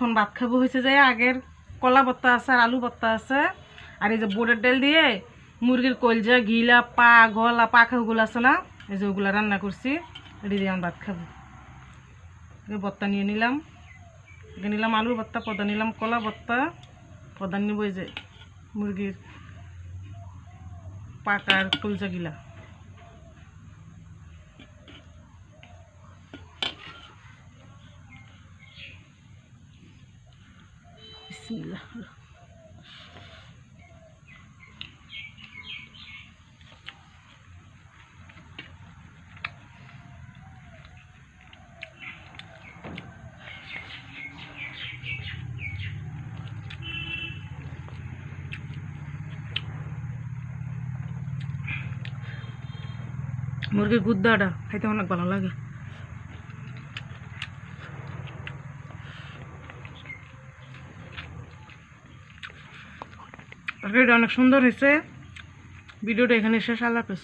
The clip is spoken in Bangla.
এখন ভাত খাব হয়েছে যে আগের কলা ভর্তা আছে আর আলু ভর্তা আছে। আর এই যে বোটের ডাল দিয়ে মুরগির কলজা, গিলা, পা, গলা পাখাগুলো আছে না? এই যে ওগুলো রান্না করছি। এটি আমি ভাত খাব। ভর্তা নিয়ে নিলাম। নিলাম আলু ভর্তা পদা নিলাম কলা ভর্তা পদা নিব এই যে মুরগির পাকার কলজা গিলা। বিসমিল্লাহ মুরগির গুদ্দাটা খাইতে অনেক ভালো লাগে তরকারিটা অনেক সুন্দর হয়েছে। ভিডিওটা এখানে শেষ। আল্লাহ হাফেজ।